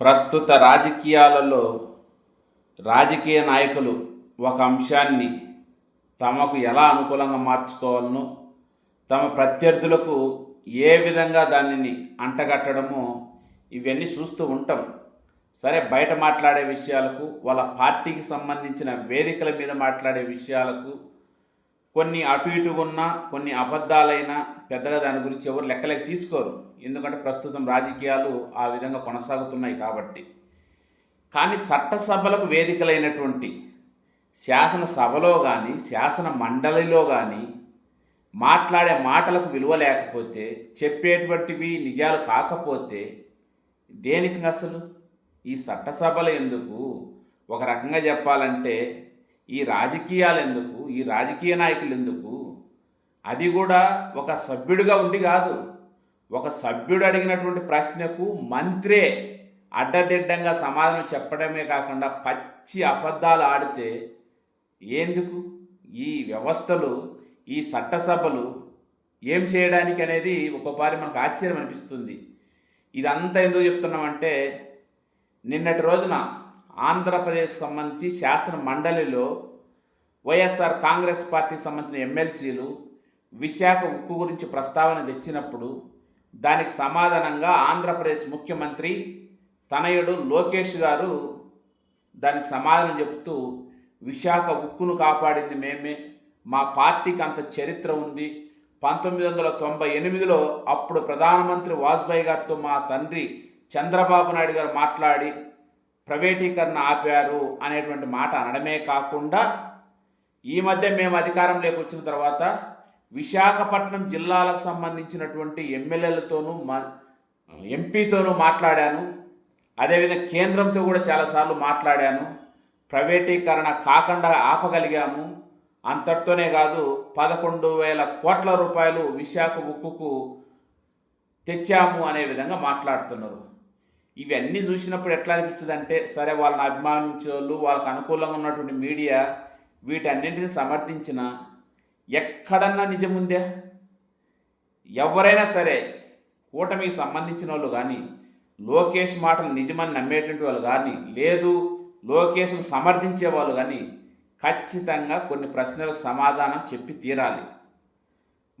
ప్రస్తుత రాజకీయాలలో రాజకీయ నాయకులు ఒక అంశాన్ని తమకు ఎలా అనుకూలంగా మార్చుకోవాలనో తమ ప్రత్యర్థులకు ఏ విధంగా దానిని అంటగట్టడమో ఇవన్నీ చూస్తూ ఉంటాం. సరే బయట మాట్లాడే విషయాలకు వాళ్ళ పార్టీకి సంబంధించిన వేదికల మీద మాట్లాడే విషయాలకు కొన్ని అటు ఇటు ఉన్న కొన్ని అబద్ధాలైనా పెద్దగా దాని గురించి ఎవరు లెక్కలేక తీసుకోరు. ఎందుకంటే ప్రస్తుతం రాజకీయాలు ఆ విధంగా కొనసాగుతున్నాయి కాబట్టి. కానీ చట్టసభలకు వేదికలైనటువంటి శాసనసభలో కానీ శాసన మండలిలో కానీ మాట్లాడే మాటలకు విలువ లేకపోతే చెప్పేటువంటివి నిజాలు కాకపోతే దేనికి అసలు? ఈ చట్టసభలు ఎందుకు? ఒక రకంగా చెప్పాలంటే ఈ రాజకీయాలు ఎందుకు ఈ రాజకీయ నాయకులు ఎందుకు అది కూడా ఒక సభ్యుడిగా ఉండి కాదు. ఒక సభ్యుడు అడిగినటువంటి ప్రశ్నకు మంత్రే అడ్డదిడ్డంగా సమాధానం చెప్పడమే కాకుండా పచ్చి అబద్ధాలు ఆడితే ఎందుకు? ఈ వ్యవస్థలు ఈ చట్టసభలు ఏం చేయడానికి అనేది ఒక్కోపారి మనకు ఆశ్చర్యం అనిపిస్తుంది. ఇదంతా ఎందుకు చెప్తున్నామంటే నిన్నటి రోజున ఆంధ్రప్రదేశ్ సంబంధించి శాసన మండలిలో వైఎస్ఆర్ కాంగ్రెస్ పార్టీకి సంబంధించిన ఎమ్మెల్సీలు విశాఖ ఉక్కు గురించి ప్రస్తావన తెచ్చినప్పుడు దానికి సమాధానంగా ఆంధ్రప్రదేశ్ ముఖ్యమంత్రి తనయుడు లోకేష్ గారు దానికి సమాధానం చెప్తూ విశాఖ ఉక్కును కాపాడింది మేమే. మా పార్టీకి అంత చరిత్ర ఉంది. పంతొమ్మిది వందల తొంభై ఎనిమిదిలో అప్పుడు ప్రధానమంత్రి వాజ్పేయి గారితో మా తండ్రి చంద్రబాబు నాయుడు గారు మాట్లాడి ప్రైవేటీకరణ ఆపారు అనేటువంటి మాట అనడమే కాకుండా ఈ మధ్య మేము అధికారంలోకి వచ్చిన తర్వాత విశాఖపట్నం జిల్లాలకు సంబంధించినటువంటి ఎమ్మెల్యేలతోనూ మా ఎంపీతోనూ మాట్లాడాను. అదేవిధంగా కేంద్రంతో కూడా చాలాసార్లు మాట్లాడాను. ప్రైవేటీకరణ కాకుండా ఆపగలిగాము. అంతటితోనే కాదు పదకొండు వేల కోట్ల రూపాయలు విశాఖ ఉక్కుకు తెచ్చాము అనే విధంగా మాట్లాడుతున్నారు. ఇవన్నీ చూసినప్పుడు ఎట్లా అనిపించదు అంటే సరే వాళ్ళని అభిమానించే వాళ్ళు వాళ్ళకి అనుకూలంగా ఉన్నటువంటి మీడియా వీటన్నింటిని సమర్థించిన ఎక్కడన్నా నిజముందే? ఎవరైనా సరే కూటమికి సంబంధించిన వాళ్ళు కానీ లోకేష్ మాటలు నిజమని నమ్మేటువంటి వాళ్ళు కానీ లేదు లోకేష్ను సమర్థించే వాళ్ళు కానీ ఖచ్చితంగా కొన్ని ప్రశ్నలకు సమాధానం చెప్పి తీరాలి.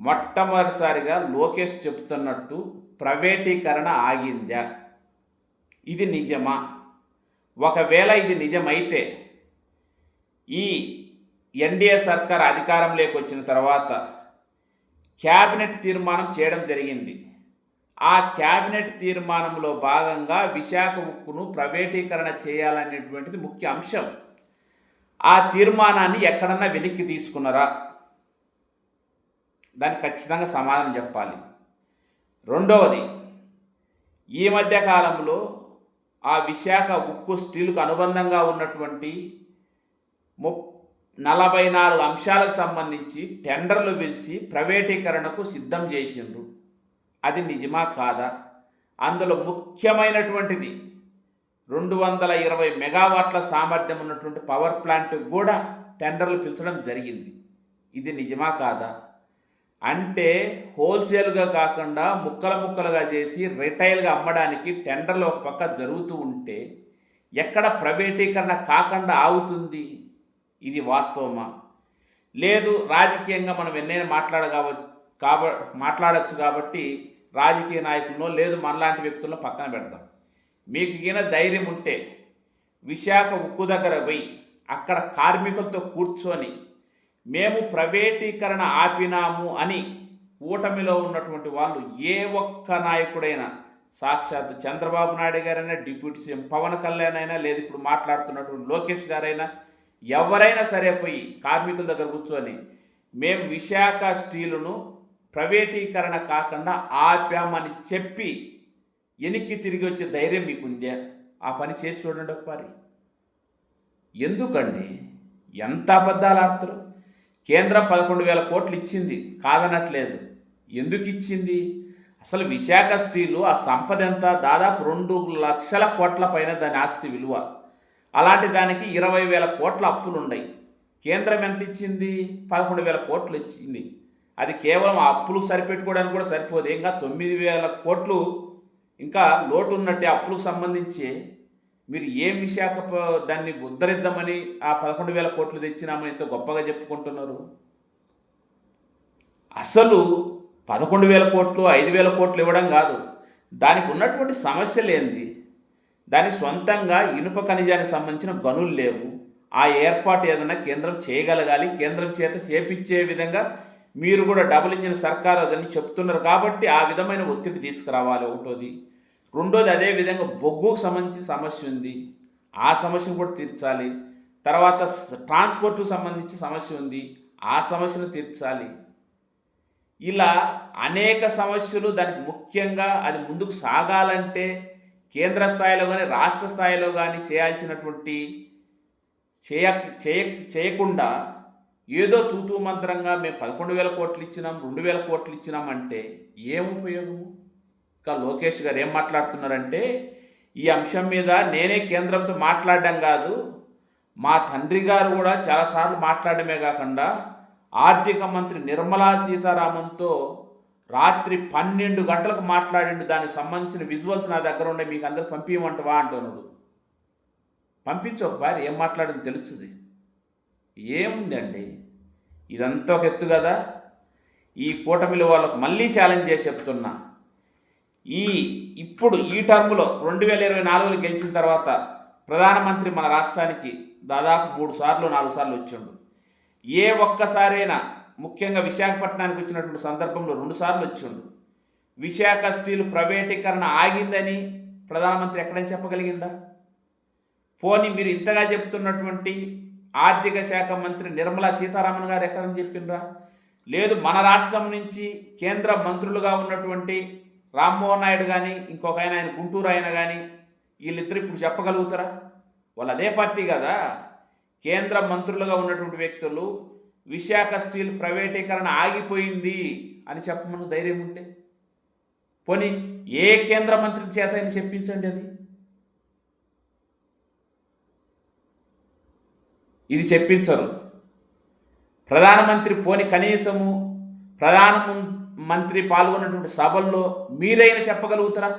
మొట్టమొదటిసారిగా లోకేష్ చెప్తున్నట్టు ప్రైవేటీకరణ ఆగిందా? ఇది నిజమా? ఒకవేళ ఇది నిజమైతే ఈ ఎన్డీఏ సర్కార్ అధికారంలోకి వచ్చిన తర్వాత క్యాబినెట్ తీర్మానం చేయడం జరిగింది. ఆ క్యాబినెట్ తీర్మానంలో భాగంగా విశాఖ ఉక్కును ప్రైవేటీకరణ చేయాలనేటువంటిది ముఖ్య అంశం. ఆ తీర్మానాన్ని ఎక్కడన్నా వెనక్కి తీసుకున్నారా? దానికి ఖచ్చితంగా సమాధానం చెప్పాలి. రెండవది ఈ మధ్య కాలంలో ఆ విశాఖ ఉక్కు స్టీల్కు అనుబంధంగా ఉన్నటువంటి ము నలభై నాలుగు అంశాలకు సంబంధించి టెండర్లు పిలిచి ప్రైవేటీకరణకు సిద్ధం చేసిండ్రు. అది నిజమా కాదా? అందులో ముఖ్యమైనటువంటిది రెండు వందల ఇరవై మెగావాట్ల సామర్థ్యం ఉన్నటువంటి పవర్ ప్లాంట్ కూడా టెండర్లు పిలిచడం జరిగింది. ఇది నిజమా కాదా? అంటే హోల్సేల్గా కాకుండా ముక్కల ముక్కలుగా చేసి రిటైల్గా అమ్మడానికి టెండర్లు ఒక పక్క జరుగుతూ ఉంటే ఎక్కడ ప్రైవేటీకరణ కాకుండా ఆగుతుంది? ఇది వాస్తవమా? లేదు రాజకీయంగా మనం ఎన్నైనా మాట్లాడగావ కాబ మాట్లాడచ్చు కాబట్టి రాజకీయ నాయకులను లేదు మనలాంటి వ్యక్తులను పక్కన పెడతాం మీకు ఈయన ధైర్యం ఉంటే విశాఖ ఉక్కు దగ్గర పోయి అక్కడ కార్మికులతో కూర్చొని మేము ప్రైవేటీకరణ ఆపినాము అని కూటమిలో ఉన్నటువంటి వాళ్ళు ఏ ఒక్క నాయకుడైనా సాక్షాత్ చంద్రబాబు నాయుడు గారైనా డిప్యూటీ సీఎం పవన్ కళ్యాణ్ అయినా లేదు ఇప్పుడు మాట్లాడుతున్నటువంటి లోకేష్ గారైనా ఎవరైనా సరే పోయి కార్మికుల దగ్గర కూర్చొని మేము విశాఖ స్టీలును ప్రైవేటీకరణ కాకుండా ఆపామని చెప్పి వెనక్కి తిరిగి వచ్చే ధైర్యం మీకుందే. ఆ పని చేసి చూడండి ఒకసారి. ఎందుకండి? ఎంత అబద్ధాలు ఆడుతారు కేంద్రం పదకొండు వేల కోట్లు ఇచ్చింది. కాదనట్లేదు. ఎందుకు ఇచ్చింది? అసలు విశాఖ స్టీలు ఆ సంపద ఎంత? దాదాపు రెండు లక్షల కోట్ల పైన దాని ఆస్తి విలువ. అలాంటి దానికి ఇరవై వేల కోట్ల అప్పులు ఉన్నాయి కేంద్రం ఎంత ఇచ్చింది? పదకొండు వేల కోట్లు ఇచ్చింది. అది కేవలం ఆ అప్పులు సరిపెట్టుకోవడానికి కూడా సరిపోదు. ఇంకా తొమ్మిది వేల కోట్లు. ఇంకా లోటు ఉన్నట్టే అప్పులకు సంబంధించి మీరు ఏం విశాఖ ప- దాన్ని ఉద్ధరిద్దామని ఆ పదకొండు వేల కోట్లు తెచ్చినామని ఎంతో గొప్పగా చెప్పుకుంటున్నారు? అసలు పదకొండు వేల కోట్లు ఐదు వేల కోట్లు ఇవ్వడం కాదు. దానికి ఉన్నటువంటి సమస్యలు ఏంది? దానికి సొంతంగా ఇనుప ఖనిజానికి సంబంధించిన గనులు లేవు. ఆ ఏర్పాటు ఏదైనా కేంద్రం చేయగలగాలి కేంద్రం చేత చేపించే విధంగా మీరు కూడా డబుల్ ఇంజిన్ సర్కారు అదని చెప్తున్నారు కాబట్టి ఆ విధమైన ఒత్తిడి తీసుకురావాలి ఒకటోది. రెండోది అదే విధంగా బొగ్గుకు సంబంధించిన సమస్య ఉంది. ఆ సమస్యను కూడా తీర్చాలి. తర్వాత ట్రాన్స్పోర్ట్కు సంబంధించి సమస్య ఉంది. ఆ సమస్యను తీర్చాలి. ఇలా అనేక సమస్యలు దానికి ముఖ్యంగా అది ముందుకు సాగాలంటే కేంద్ర స్థాయిలో కానీ రాష్ట్ర స్థాయిలో కానీ చేయాల్సినటువంటి చేయ చేయ చేయకుండా ఏదో తూతూ మంత్రంగా మేము పదకొండు వేల కోట్లు ఇచ్చినాం రెండు వేల కోట్లు ఇచ్చినాం అంటే ఏం ఉపయోగము? లోకేష్ గారు ఏం మాట్లాడుతున్నారంటే ఈ అంశం మీద నేనే కేంద్రంతో మాట్లాడడం కాదు మా తండ్రి గారు కూడా చాలాసార్లు మాట్లాడమే కాకుండా ఆర్థిక మంత్రి నిర్మలా సీతారామన్తో రాత్రి పన్నెండు గంటలకు మాట్లాడిండు. దానికి సంబంధించిన విజువల్స్ నా దగ్గర ఉండే మీకు అందరికి పంపించమంటవా అంటున్నాడు. పంపించు ఒకసారి ఏం మాట్లాడింది తెలుస్తుంది. ఏముందండి? ఇదంతా ఒక ఎత్తు కదా? ఈ కూటమిలో వాళ్ళకు మళ్ళీ ఛాలెంజ్ చేసి చెప్తున్నా. ఈ ఇప్పుడు ఈ టర్మ్లో రెండు వేల ఇరవై నాలుగులో గెలిచిన తర్వాత ప్రధానమంత్రి మన రాష్ట్రానికి దాదాపు మూడు సార్లు నాలుగు సార్లు వచ్చిండు. ఏ ఒక్కసారైనా ముఖ్యంగా విశాఖపట్నానికి వచ్చినటువంటి సందర్భంలో రెండు సార్లు వచ్చిండు. విశాఖ స్టీల్ ప్రైవేటీకరణ ఆగిందని ప్రధానమంత్రి ఎక్కడైనా చెప్పగలిగిందా? పోనీ మీరు ఇంతగా చెప్తున్నటువంటి ఆర్థిక శాఖ మంత్రి నిర్మలా సీతారామన్ గారు ఎక్కడని చెప్పిండ్రా? లేదు మన రాష్ట్రం నుంచి కేంద్ర మంత్రులుగా ఉన్నటువంటి రామ్మోహన్ నాయుడు కానీ ఇంకొక ఆయన ఆయన గుంటూరు ఆయన కానీ వీళ్ళిద్దరు ఇప్పుడు చెప్పగలుగుతారా? వాళ్ళు అదే పార్టీ కదా. కేంద్ర మంత్రులుగా ఉన్నటువంటి వ్యక్తులు విశాఖ స్టీల్ ప్రైవేటీకరణ ఆగిపోయింది అని చెప్పమని ధైర్యం ఉంటే? పోనీ ఏ కేంద్ర మంత్రి చేత అయినా చెప్పించండి అది. ఇది చెప్పించరు. ప్రధానమంత్రి పోని కనీసము ప్రధానమంత్రి మంత్రి పాల్గొన్నటువంటి సభల్లో మీరైనా చెప్పగలుగుతారా?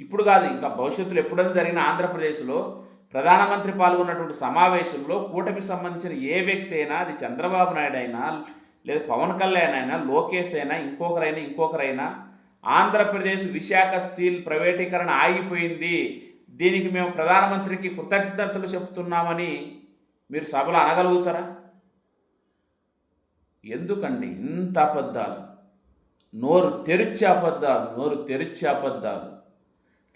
ఇప్పుడు కాదు ఇంకా భవిష్యత్తులో ఎప్పుడైనా జరిగిన ఆంధ్రప్రదేశ్లో ప్రధానమంత్రి పాల్గొన్నటువంటి సమావేశంలో కూటమికి సంబంధించిన ఏ వ్యక్తి అయినా అది చంద్రబాబు నాయుడు అయినా లేదా పవన్ కళ్యాణ్ అయినా లోకేష్ అయినా ఇంకొకరైనా ఇంకొకరైనా ఆంధ్రప్రదేశ్ విశాఖ స్టీల్ ప్రైవేటీకరణ ఆగిపోయింది. దీనికి మేము ప్రధానమంత్రికి కృతజ్ఞతలు చెప్తున్నామని మీరు సభలో అనగలుగుతారా? ఎందుకండి ఇంత అబద్ధాలు? నోరు తెరిచే అబద్ధాలు నోరు తెరిచే అబద్ధాలు.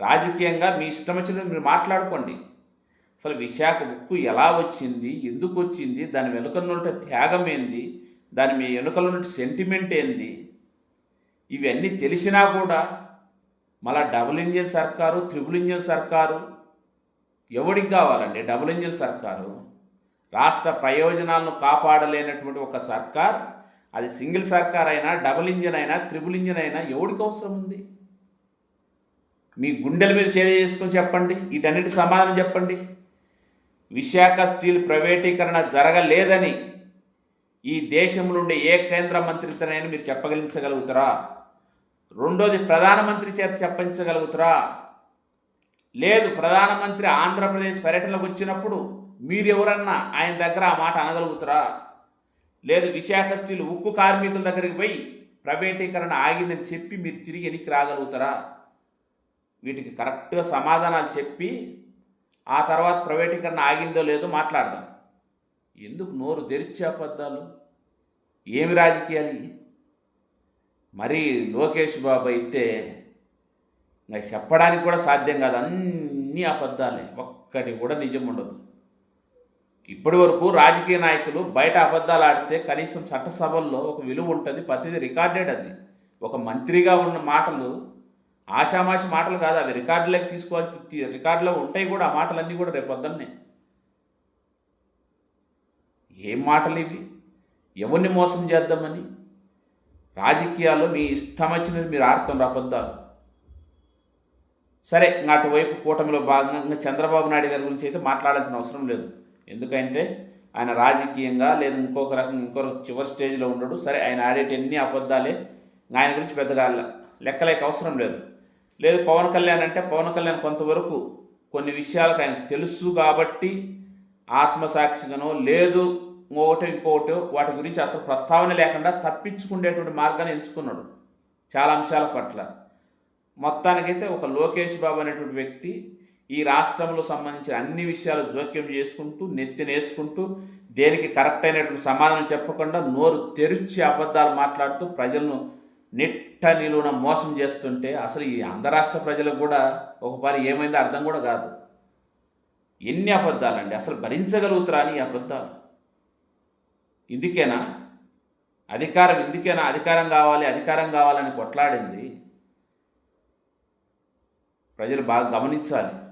రాజకీయంగా మీ ఇష్టం వచ్చినట్టు మీరు మాట్లాడుకోండి. అసలు విశాఖ ఉక్కు ఎలా వచ్చింది ఎందుకు వచ్చింది దాని వెనుకనుంటే త్యాగం ఏంది దాని మీ వెనుకల నుండి సెంటిమెంట్ ఏంది? ఇవన్నీ తెలిసినా కూడా మళ్ళా డబుల్ ఇంజిన్ సర్కారు త్రిబుల్ ఇంజిన్ సర్కారు ఎవడికి కావాలండి డబుల్ ఇంజిన్ సర్కారు? రాష్ట్ర ప్రయోజనాలను కాపాడలేనటువంటి ఒక సర్కార్ అది సింగిల్ సర్కార్ అయినా డబుల్ ఇంజిన్ అయినా త్రిబుల్ ఇంజిన్ అయినా ఎవడికి అవసరం ఉంది? మీ గుండెల మీద షేర్ చేసుకొని చెప్పండి వీటన్నిటి సమాధానం చెప్పండి. విశాఖ స్టీల్ ప్రైవేటీకరణ జరగలేదని ఈ దేశం నుండి ఏ కేంద్ర మంత్రితోనైనా మీరు చెప్పగలించగలుగుతారా రెండోది ప్రధానమంత్రి చేత చెప్పించగలుగుతారా లేదు ప్రధానమంత్రి ఆంధ్రప్రదేశ్ పర్యటనకు వచ్చినప్పుడు మీరు ఎవరన్నా ఆయన దగ్గర ఆ మాట అనగలుగుతారా? లేదు విశాఖ స్టీల్ ఉక్కు కార్మికుల దగ్గరికి పోయి ప్రైవేటీకరణ ఆగిందని చెప్పి మీరు తిరిగి వెనక్కి రాగలుగుతారా? వీటికి కరెక్ట్గా సమాధానాలు చెప్పి ఆ తర్వాత ప్రైవేటీకరణ ఆగిందో లేదో మాట్లాడదాం. ఎందుకు నోరు తెరిచే అబద్ధాలు? ఏమి రాజకీయాలు మరి లోకేష్ బాబు అయితే ఇంకా చెప్పడానికి కూడా సాధ్యం కాదు. అన్నీ అబద్ధాలే. ఒక్కటి కూడా నిజం ఉండదు. ఇప్పటి వరకు రాజకీయ నాయకులు బయట అబద్ధాలు ఆడితే కనీసం చట్టసభల్లో ఒక విలువ ఉంటుంది ప్రతిదీ రికార్డెడ్ అది. ఒక మంత్రిగా ఉన్న మాటలు ఆషామాషి మాటలు కాదు అవి రికార్డులోకి తీసుకోవాల్సి రికార్డులో ఉంటాయి కూడా ఆ మాటలన్నీ కూడా రేపు పొద్దున్నే. ఏం మాటలు ఇవి? ఎవరిని మోసం చేద్దామని? రాజకీయాల్లో మీ ఇష్టం వచ్చినది మీరు ఆడుతున్నారు అబద్ధాలు. సరే ఇంకా అటువైపు కూటమిలో భాగంగా చంద్రబాబు నాయుడు గారి గురించి అయితే మాట్లాడాల్సిన అవసరం లేదు. ఎందుకంటే ఆయన రాజకీయంగా లేదా ఇంకొక రకం ఇంకొక చివరి స్టేజ్లో ఉండడు. సరే ఆయన ఆడేటన్ని అబద్ధాలే ఆయన గురించి పెద్దగా లెక్కలేక అవసరం లేదు. లేదు పవన్ కళ్యాణ్ అంటే పవన్ కళ్యాణ్ కొంతవరకు కొన్ని విషయాలకు ఆయన తెలుసు కాబట్టి ఆత్మసాక్షిగానో లేదు ఇంకొకటో ఇంకొకటో వాటి గురించి అసలు ప్రస్తావన లేకుండా తప్పించుకునేటువంటి మార్గాన్ని ఎంచుకున్నాడు చాలా అంశాల పట్ల. మొత్తానికైతే ఒక లోకేష్ బాబు అనేటువంటి వ్యక్తి ఈ రాష్ట్రంలో సంబంధించిన అన్ని విషయాలు జోక్యం చేసుకుంటూ నెత్తినేసుకుంటూ దేనికి కరెక్ట్ అయినటువంటి సమాధానం చెప్పకుండా నోరు తెరిచి అబద్ధాలు మాట్లాడుతూ ప్రజలను నిట్ట నిలువున మోసం చేస్తుంటే అసలు ఈ ఆంధ్ర రాష్ట్ర ప్రజలకు కూడా ఒకసారి ఏమైందో అర్థం కూడా కాదు. ఎన్ని అబద్ధాలండి? అసలు భరించగలుగుతారా అని ఈ అబద్ధాలు? ఇందుకేనా? అధికారం ఇందుకేనా? అధికారం కావాలి అధికారం కావాలని కొట్లాడింది. ప్రజలు బాగా గమనించాలి.